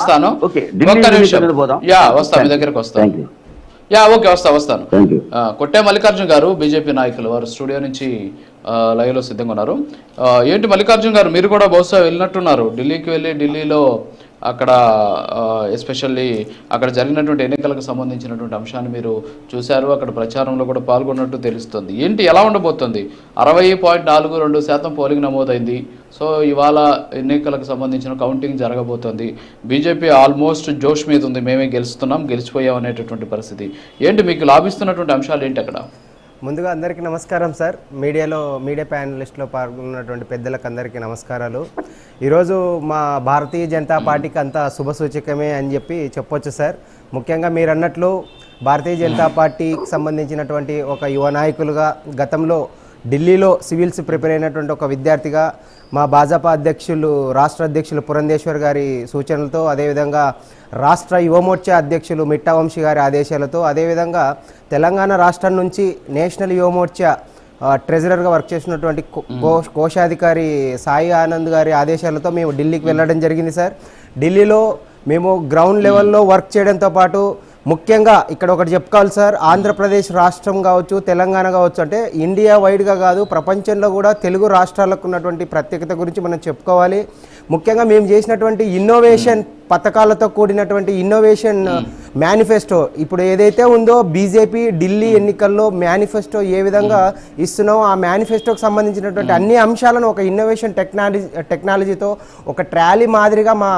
వస్తాను. ఢిల్లీ ఒక్క నిమిషం. యా వస్తా మీ దగ్గరకు వస్తాను యూ ఓకే వస్తా వస్తాను. కొట్టే మల్లికార్జున్ గారు బీజేపీ నాయకులు వారు స్టూడియో నుంచి ఆ, live లో సిద్ధంగా ఉన్నారు. ఏంటి మల్లికార్జున్ గారు మీరు కూడా బహుశా వెళ్ళినట్టున్నారు. ఢిల్లీకి వెళ్ళి ఢిల్లీలో అక్కడ ఎస్పెషల్లీ అక్కడ జరిగినటువంటి ఎన్నికలకు సంబంధించినటువంటి అంశాన్ని మీరు చూశారు. అక్కడ ప్రచారంలో కూడా పాల్గొన్నట్టు తెలుస్తుంది. ఏంటి? ఎలా ఉండబోతుంది? అరవై పాయింట్ నాలుగు రెండు శాతం పోలింగ్ నమోదైంది. సో ఇవాళ ఎన్నికలకు సంబంధించిన కౌంటింగ్ జరగబోతోంది. బీజేపీ ఆల్మోస్ట్ జోష్ మీద ఉంది. మేమే గెలుస్తున్నాం గెలిచిపోయాం అనేటటువంటి పరిస్థితి. ఏంటి? మీకు లాభిస్తున్నటువంటి అంశాలు ఏంటి అక్కడ? ముందుగా అందరికీ నమస్కారం సార్. మీడియాలో మీడియా ప్యానలిస్ట్లో పాల్గొన్నటువంటి పెద్దలకు అందరికీ నమస్కారాలు. ఈరోజు మా భారతీయ జనతా పార్టీకి అంతా శుభసూచకమే అని చెప్పి చెప్పొచ్చు సార్. ముఖ్యంగా మీరు అన్నట్లు భారతీయ జనతా పార్టీకి సంబంధించినటువంటి ఒక యువ నాయకులుగా గతంలో ఢిల్లీలో సివిల్స్ ప్రిపేర్ అయినటువంటి ఒక విద్యార్థిగా మా భాజపా అధ్యక్షులు రాష్ట్ర అధ్యక్షులు పురంధేశ్వర్ గారి సూచనలతో అదేవిధంగా రాష్ట్ర యువమోర్చా అధ్యక్షులు మిట్టా వంశీ గారి ఆదేశాలతో అదేవిధంగా తెలంగాణ రాష్ట్రం నుంచి నేషనల్ యువమోర్చా ట్రెజరర్గా వర్క్ చేసినటువంటి కోశాధికారి సాయి ఆనంద్ గారి ఆదేశాలతో మేము ఢిల్లీకి వెళ్ళడం జరిగింది సార్. ఢిల్లీలో మేము గ్రౌండ్ లెవెల్లో వర్క్ చేయడంతో పాటు ముఖ్యంగా ఇక్కడ ఒకటి చెప్పుకోవాలి సార్ ఆంధ్రప్రదేశ్ రాష్ట్రం కావచ్చు తెలంగాణ కావచ్చు అంటే ఇండియా వైడ్గా కాదు ప్రపంచంలో కూడా తెలుగు రాష్ట్రాలకు ఉన్నటువంటి ప్రత్యేకత గురించి మనం చెప్పుకోవాలి. ముఖ్యంగా మేము చేసినటువంటి ఇన్నోవేషన్ పథకాలతో కూడినటువంటి ఇన్నోవేషన్ మేనిఫెస్టో ఇప్పుడు ఏదైతే ఉందో బీజేపీ ఢిల్లీ ఎన్నికల్లో మేనిఫెస్టో ఏ విధంగా ఇస్తున్నామో ఆ మేనిఫెస్టోకి సంబంధించినటువంటి అన్ని అంశాలను ఒక ఇన్నోవేషన్ టెక్నాలజీ టెక్నాలజీతో ఒక ట్రాలీ మాదిరిగా మా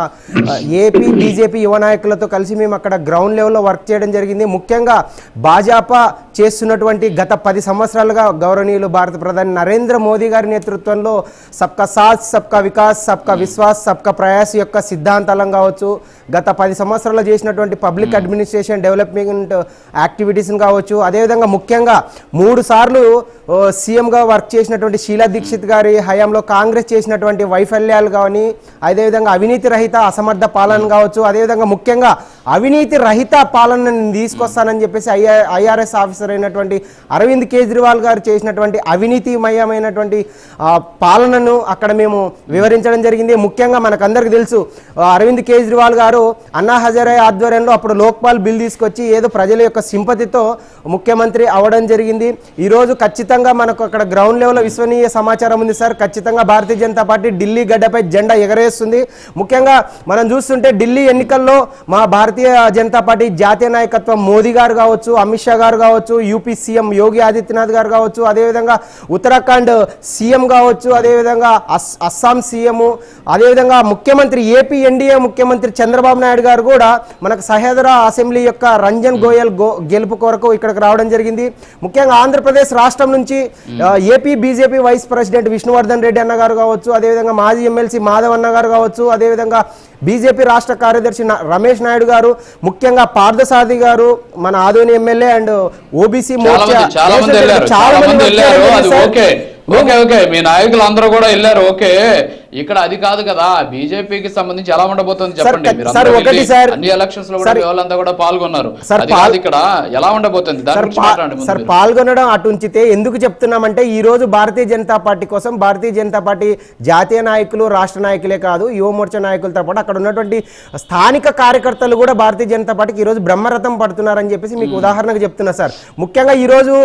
ఏపీ బీజేపీ యువ నాయకులతో కలిసి మేము అక్కడ గ్రౌండ్ లెవెల్లో వర్క్ చేయడం జరిగింది. ముఖ్యంగా భాజపా చేస్తున్నటువంటి గత పది సంవత్సరాలుగా గౌరవనీయులు భారత ప్రధాని నరేంద్ర మోదీ గారి నేతృత్వంలో సబ్కా సాత్ సబ్కా వికాస్ సబ్కా విశ్వాస్ సబ్కా ప్రయాస్ యొక్క సిద్ధాంతాలను కావచ్చు. గత పది సంవత్సరాలు చేసినటువంటి పబ్లిక్ అడ్మినిస్ట్రేషన్ డెవలప్మెంట్ యాక్టివిటీస్ని కావచ్చు. అదేవిధంగా ముఖ్యంగా మూడు సార్లు సీఎంగా వర్క్ చేసినటువంటి షీలా దీక్షిత్ గారి హయాంలో కాంగ్రెస్ చేసినటువంటి వైఫల్యాలు కానీ అదేవిధంగా అవినీతి రహిత అసమర్థ పాలన కావచ్చు. అదేవిధంగా ముఖ్యంగా అవినీతి రహిత పాలనని తీసుకొస్తానని చెప్పేసి ఐఆ ఐఆర్ఎస్ ఆఫీసర్ అయినటువంటి అరవింద్ కేజ్రీవాల్ గారు చేసినటువంటి అవినీతిమయమైనటువంటి పాలనను అక్కడ మేము వివరించడం జరిగింది. ముఖ్యంగా మనకందరికి తెలుసు అరవింద్ కేజ్రీవాల్ గారు అన్నా హజారే ఆధ్వర్యంలో అప్పుడు లోక్పాల్ బిల్ తీసుకొచ్చి ఏదో ప్రజల యొక్క సింపతితో ముఖ్యమంత్రి అవడం జరిగింది. ఈరోజు ఖచ్చితంగా మనకు అక్కడ గ్రౌండ్ లెవెల్లో విశ్వనీయ సమాచారం ఉంది సార్. ఖచ్చితంగా భారతీయ జనతా పార్టీ ఢిల్లీ గడ్డపై జెండా ఎగరేస్తుంది. ముఖ్యంగా మనం చూస్తుంటే ఢిల్లీ ఎన్నికల్లో మా భారతీయ జనతా పార్టీ జాతీయ నాయకత్వం మోదీ గారు కావచ్చు అమిత్ షా గారు కావచ్చు యూపీ సీఎం యోగి ఆదిత్యనాథ్ గారు కావచ్చు అదేవిధంగా ఉత్తరాఖండ్ సీఎం కావచ్చు అదేవిధంగా అస్ అస్సాం సీఎం అదేవిధంగా ముఖ్యమంత్రి ఏపీ ఎన్డీఏ ముఖ్యమంత్రి చంద్రబాబు నాయుడు గారు కూడా మనకు సహేదరా అసెంబ్లీ యొక్క రంజన్ గోయల్ గెలుపు కొరకు ఇక్కడికి రావడం జరిగింది. ముఖ్యంగా ఆంధ్రప్రదేశ్ రాష్ట్రం నుంచి AP BJP vice president Vishnuvardhan Reddy అన్న గారు కావచ్చు అదేవిధంగా మాజీ ఎమ్మెల్సీ మాధవ్ అన్న గారు కావచ్చు అదేవిధంగా బీజేపీ రాష్ట్ర కార్యదర్శి రమేష్ నాయుడు గారు ముఖ్యంగా పార్థసారథి గారు మన ఆదోని ఎమ్మెల్యే అండ్ ఓబీసీ మంది చాలా మంది ఓకే. మీ నాయకులు అందరూ కూడా వెళ్ళారు. ఓకే. ఇక్కడ అది కాదు కదా బీజేపీకి సంబంధించి ఎలా ఉండబోతుంది చెప్పండి. అన్ని ఎలక్షన్స్లో కూడా వాళ్ళంతా కూడా పాల్గొన్నారు. ఇక్కడ ఎలా ఉండబోతుంది? సార్. పాల్గొనడం అటు ఉంచితే ఎందుకు చెప్తున్నామంటే ఈ రోజు భారతీయ జనతా పార్టీ కోసం భారతీయ జనతా పార్టీ జాతీయ నాయకులు రాష్ట్ర నాయకులే కాదు యువ మోర్చా నాయకులతో పాటు అక్కడ ఉన్నటువంటి స్థానిక కార్యకర్తలు కూడా భారతీయ జనతా పార్టీకి ఈ రోజు బ్రహ్మరథం పడుతున్నారని చెప్పేసి మీకు ఉదాహరణకు చెప్తున్నా సార్. ముఖ్యంగా ఈ రోజు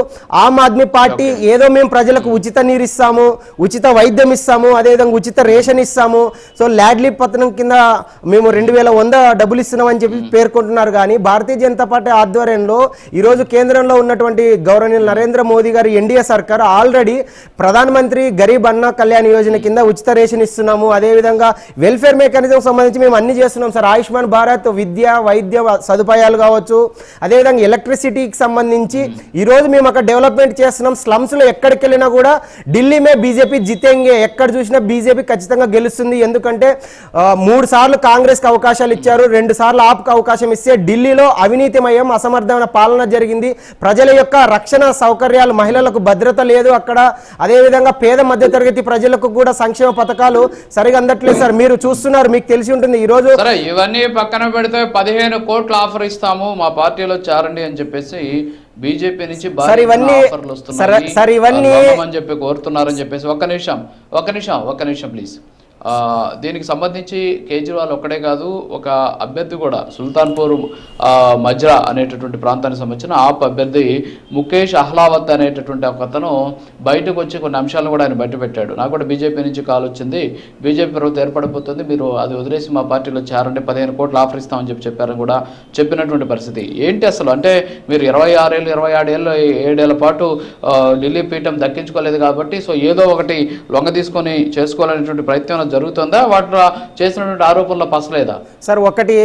ఆమ్ ఆద్మీ పార్టీ ఏదో మేము ప్రజలకు ఉచిత నీరు ఇస్తాము ఉచిత వైద్యం ఇస్తాము అదేవిధంగా ఉచిత రేషన్ ఇస్తాము. సో ల్యాడ్లీ పతనం కింద మేము రెండు వేల వంద డబ్బులు ఇస్తున్నామని చెప్పి పేర్కొంటున్నారు కానీ భారతీయ జనతా పార్టీ ఆధ్వర్యంలో ఈరోజు కేంద్రంలో ఉన్నటువంటి గౌరవనీయులు నరేంద్ర మోదీ గారి ఎన్డీఏ సర్కార్ ఆల్రెడీ ప్రధానమంత్రి గరీబ్ అన్న కళ్యాణ్ యోజన కింద ఉచిత రేషన్ ఇస్తున్నాము. అదేవిధంగా వెల్ఫేర్ మెకానిజం సంబంధించి మేము అన్ని చేస్తున్నాం సార్. ఆయుష్మాన్ భారత్ విద్య వైద్య సదుపాయాలు కావచ్చు. అదేవిధంగా ఎలక్ట్రిసిటీకి సంబంధించి ఈరోజు మేము అక్కడ డెవలప్మెంట్ చేస్తున్నాం. స్లమ్స్లో ఎక్కడికి వెళ్ళినా కూడా ఢిల్లీ మే బీజేపీ జితేంగే ఎక్కడ చూసినా బీజేపీ ఖచ్చితంగా గెలుస్తుంది. ఎందుకంటే మూడు సార్లు కాంగ్రెస్కి అవకాశాలు ఇచ్చారు రెండు సార్లు ఆప్కు అవకాశం ఇస్తే ఢిల్లీలో అవినీతిమయం అసమర్థమైన పాలన జరిగింది. ప్రజల యొక్క రక్షణ సౌకర్యాలు మహిళలకు భద్రత లేదు అక్కడ. అదేవిధంగా పేద మధ్యతరగతి ప్రజలకు కూడా సంక్షేమ పథకాలు సరిగా అందట్లేదు సార్. మీరు చూస్తున్నారు మీకు తెలిసి ఉంటుంది. ఈరోజు సరే ఇవన్నీ పక్కన పెడితే పదిహేను కోట్లు ఆఫర్ ఇస్తాము మా పార్టీలో చేరండి అని చెప్పేసి బీజేపీ నుంచి భారీ సార్, ఇవన్నీ- ఆఫర్లు వస్తున్నాయి. అని చెప్పి కోరుతున్నారని చెప్పేసి ఒక్క నిమిషం ఒక్క నిమిషం ఒక్క నిమిషం ప్లీజ్ దీనికి సంబంధించి కేజ్రీవాల్ ఒక్కడే కాదు ఒక అభ్యర్థి కూడా సుల్తాన్పూర్ మజ్రా అనేటటువంటి ప్రాంతానికి సంబంధించిన ఆప్ అభ్యర్థి ముఖేష్ అహ్లావత్ అనేటటువంటి ఒక అతను బయటకు వచ్చి కొన్ని అంశాలను కూడా ఆయన బయట పెట్టాడు నాకు కూడా బీజేపీ నుంచి కాల్ వచ్చింది. బీజేపీ ప్రభుత్వం ఏర్పడిపోతుంది మీరు అది వదిలేసి మా పార్టీలో చేరండి. పదిహేను కోట్లు ఆఫర్ ఇస్తామని చెప్పి చెప్పారని కూడా చెప్పినటువంటి పరిస్థితి. ఏంటి అసలు? అంటే మీరు ఇరవై ఆరేళ్ళు ఇరవై ఆడేళ్ళు ఏడేళ్ళ పాటు లిల్లీ ఢిల్లీ పీఠం దక్కించుకోలేదు కాబట్టి సో ఏదో ఒకటి లొంగ తీసుకొని చేసుకోవాలనేటువంటి ప్రయత్నం జరుగుతుందా? వాటిలో చేసినటువంటి ఆరోపణలో పసలేదా? సార్ ఒకటి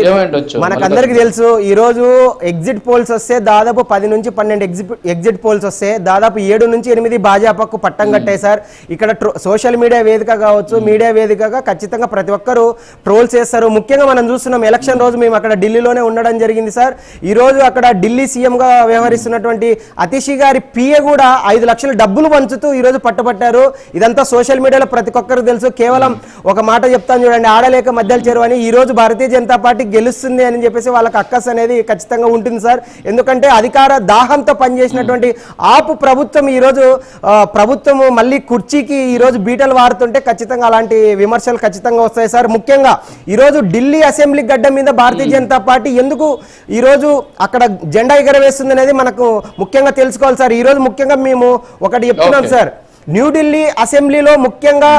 మనకందరికి తెలుసు ఈ రోజు ఎగ్జిట్ పోల్స్ వస్తే దాదాపు పది నుంచి పన్నెండు ఎగ్జిట్ ఎగ్జిట్ పోల్స్ వస్తే దాదాపు ఏడు నుంచి ఎనిమిది భాజపాకు పట్టం కట్టాయి సార్. ఇక్కడ సోషల్ మీడియా వేదిక కావచ్చు మీడియా వేదికగా ఖచ్చితంగా ప్రతి ఒక్కరు ట్రోల్స్ చేస్తారు. ముఖ్యంగా మనం చూస్తున్నాం ఎలక్షన్ రోజు మేము అక్కడ ఢిల్లీలోనే ఉండడం జరిగింది సార్. ఈ రోజు అక్కడ ఢిల్లీ సీఎం గా వ్యవహరిస్తున్నటువంటి అతిషి గారి పిఏ కూడా ఐదు లక్షల డబ్బులు పంచుతూ ఈ రోజు పట్టుబట్టారు. ఇదంతా సోషల్ మీడియాలో ప్రతి ఒక్కరికి తెలుసు. కేవలం ఒక మాట చెప్తాను చూడండి ఆడలేక మధ్యలో చేరు అని ఈ రోజు భారతీయ జనతా పార్టీ గెలుస్తుంది అని చెప్పేసి వాళ్ళకి అక్కస్ అనేది ఖచ్చితంగా ఉంటుంది సార్. ఎందుకంటే అధికార దాహంతో పనిచేసినటువంటి ఆపు ప్రభుత్వం ఈ రోజు ఆ, ప్రభుత్వం మళ్ళీ కుర్చీకి ఈ రోజు బీటలు వారుతుంటే ఖచ్చితంగా అలాంటి విమర్శలు ఖచ్చితంగా వస్తాయి సార్. ముఖ్యంగా ఈ రోజు ఢిల్లీ అసెంబ్లీ గడ్డ మీద భారతీయ జనతా పార్టీ ఎందుకు ఈ రోజు అక్కడ జెండా ఎగరవేస్తుంది అనేది మనకు ముఖ్యంగా తెలుసుకోవాలి సార్. ఈ రోజు ముఖ్యంగా మేము ఒకటి చెప్తున్నాం. సార్. న్యూఢిల్లీ అసెంబ్లీలో ముఖ్యంగా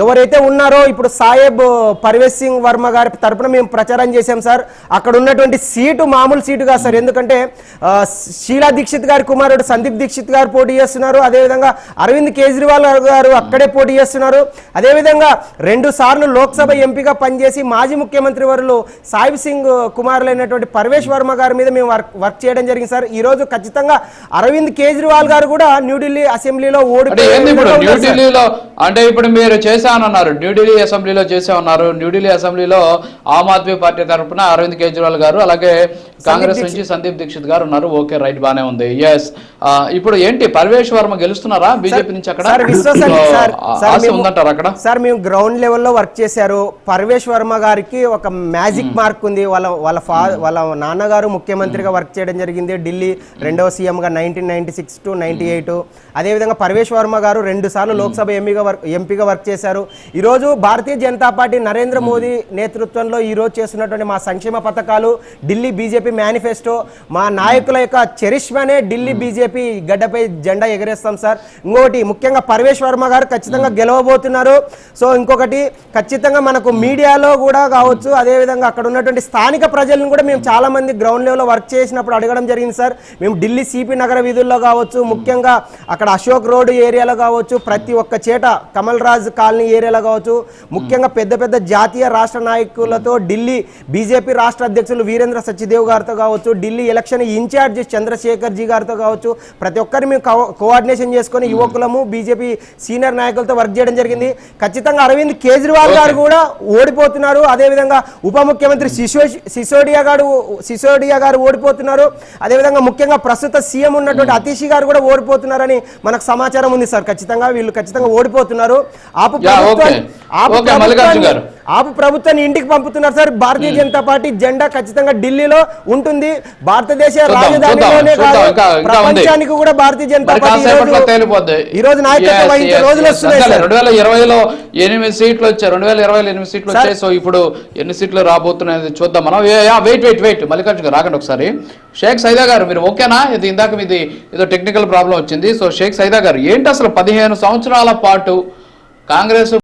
ఎవరైతే ఉన్నారో ఇప్పుడు సాయేబ్ పర్వేజ్ సింగ్ వర్మ గారి తరపున మేము ప్రచారం చేశాం సార్. అక్కడ ఉన్నటువంటి సీటు మామూలు సీటు కాదు సార్. ఎందుకంటే షీలా దీక్షిత్ గారి కుమారుడు సందీప్ దీక్షిత్ గారు పోటీ చేస్తున్నారు. అదేవిధంగా అరవింద్ కేజ్రీవాల్ గారు అక్కడే పోటీ చేస్తున్నారు. అదేవిధంగా రెండు సార్లు లోక్సభ ఎంపీగా పనిచేసి మాజీ ముఖ్యమంత్రి వారు సాయిబ్ సింగ్ కుమారులైనటువంటి పర్వేష్ వర్మ గారి మీద మేము వర్క్ వర్క్ చేయడం జరిగింది సార్. ఈ రోజు ఖచ్చితంగా అరవింద్ కేజ్రీవాల్ గారు కూడా న్యూఢిల్లీ అసెంబ్లీలో ఓడిపోయే అంటే ఇప్పుడు? మీరు చేశానన్నారు. న్యూఢిల్లీ అసెంబ్లీలో చేసామన్నారు న్యూఢిల్లీ అసెంబ్లీలో ఆమ్ ఆద్మీ పార్టీ తరఫున అరవింద్ కేజ్రీవాల్ గారు అలాగే కాంగ్రెస్ నుంచి సందీప్ దీక్షిత్ గారు ఉన్నారు. ఓకే రైట్ బానే ఉంది. ఎస్ ఇప్పుడు ఏంటి? పర్వేష్ వర్మ గెలుస్తున్నారా? బీజేపీ నుంచి అక్కడ? ఆశ ఉందంటారు అక్కడ? సార్ మేము గ్రౌండ్ లెవెల్లో వర్క్ చేశారు. పర్వేష్ వర్మ గారికి ఒక మ్యాజిక్ మార్క్ ఉంది. వాళ్ళ వాళ్ళ ఫా వాళ్ళ నాన్నగారు ముఖ్యమంత్రిగా వర్క్ చేయడం జరిగింది. ఢిల్లీ రెండవ సీఎంగా nineteen ninety six to ninety eight. అదేవిధంగా పర్వేష్ వర్మ గారు రెండు సార్లు లోక్సభ ఎంపీగా వర్క్ ఎంపీగా వర్క్ చేశారు. ఈరోజు భారతీయ జనతా పార్టీ నరేంద్ర మోదీ నేతృత్వంలో ఈ రోజు చేస్తున్నటువంటి మా సంక్షేమ పథకాలు ఢిల్లీ బీజేపీ మేనిఫెస్టో మా నాయకుల యొక్క చరిష్మానే ఢిల్లీ బీజేపీ గడ్డపై జెండా ఎగరేస్తాం సార్. ఇంకొకటి ముఖ్యంగా పర్వేష్ వర్మ గారు ఖచ్చితంగా గెలవబోతున్నారు. సో ఇంకొకటి ఖచ్చితంగా మనకు మీడియాలో కూడా కావచ్చు అదేవిధంగా అక్కడ ఉన్నటువంటి స్థానిక ప్రజలను కూడా మేము చాలా మంది గ్రౌండ్ లెవెల్లో వర్క్ చేసినప్పుడు అడగడం జరిగింది సార్. మేము ఢిల్లీ సిపి నగర వీధుల్లో కావచ్చు ముఖ్యంగా అక్కడ అశోక్ రోడ్ ఏరియాలో కావచ్చు ప్రతి ఒక్క చేట కమల్ రాజ్ కాలనీ ఏరియాలో కావచ్చు ముఖ్యంగా పెద్ద పెద్ద జాతీయ రాష్ట్ర నాయకులతో ఢిల్లీ బీజేపీ రాష్ట్ర అధ్యక్షులు వీరేంద్ర సత్యదేవ్ గారితో కావచ్చు ఢిల్లీ ఎలక్షన్ ఇన్ఛార్జ్ చంద్రశేఖర్ జీ గారితో కావచ్చు ప్రతి ఒక్కరి మేము కోఆర్డినేషన్ చేసుకొని యువకులము బీజేపీ సీనియర్ నాయకులతో వర్క్ చేయడం జరిగింది. ఖచ్చితంగా అరవింద్ కేజ్రీవాల్ గారు కూడా ఓడిపోతున్నారు. అదేవిధంగా ఉప ముఖ్యమంత్రి సిసో సిసోడియా గారు సిసోడియా గారు ఓడిపోతున్నారు. అదేవిధంగా ముఖ్యంగా ప్రస్తుత సీఎం ఉన్నటువంటి అతీషి గారు కూడా ఓడిపోతున్నారని మనకు సమాచారం ఉంది సార్. ఖచ్చితంగా వీళ్ళు ఖచ్చితంగా ఓడిపోతున్నారు. ఆపు. ఆపు ప్రభుత్వాన్ని- గారు. ఆపు ప్రభుత్వాన్ని ఇంటికి పంపుతున్నారు సార్. భారతీయ జనతా పార్టీ జెండా ఖచ్చితంగా ఢిల్లీలో ఉంటుంది. భారతదేశ రాజధానిలోనే. ప్రపంచానికి కూడా భారతీయ జనతా పార్టీ ఈ రోజు- నాయకత్వం వహించే రోజులు. వస్తున్నాయి. రెండు వేల ఇరవైలో ఎనిమిది సీట్లు వచ్చాయి. రెండు వేల ఇరవైలో ఎనిమిది సీట్లు వచ్చాయి. సో ఇప్పుడు ఎన్ని సీట్లు రాబోతున్నాయి చూద్దాం మనం. వెయిట్ వెయిట్ వెయిట్ మల్లికార్జున గారు రాకండి ఒకసారి. షేక్ సైదా గారు మీరు ఓకేనా? ఇది ఇందాక మీది ఏదో టెక్నికల్ ప్రాబ్లం వచ్చింది. సో షేక్ సైదా గారు ఏంటి అసలు పదిహేను సంవత్సరాల పాటు కాంగ్రెస్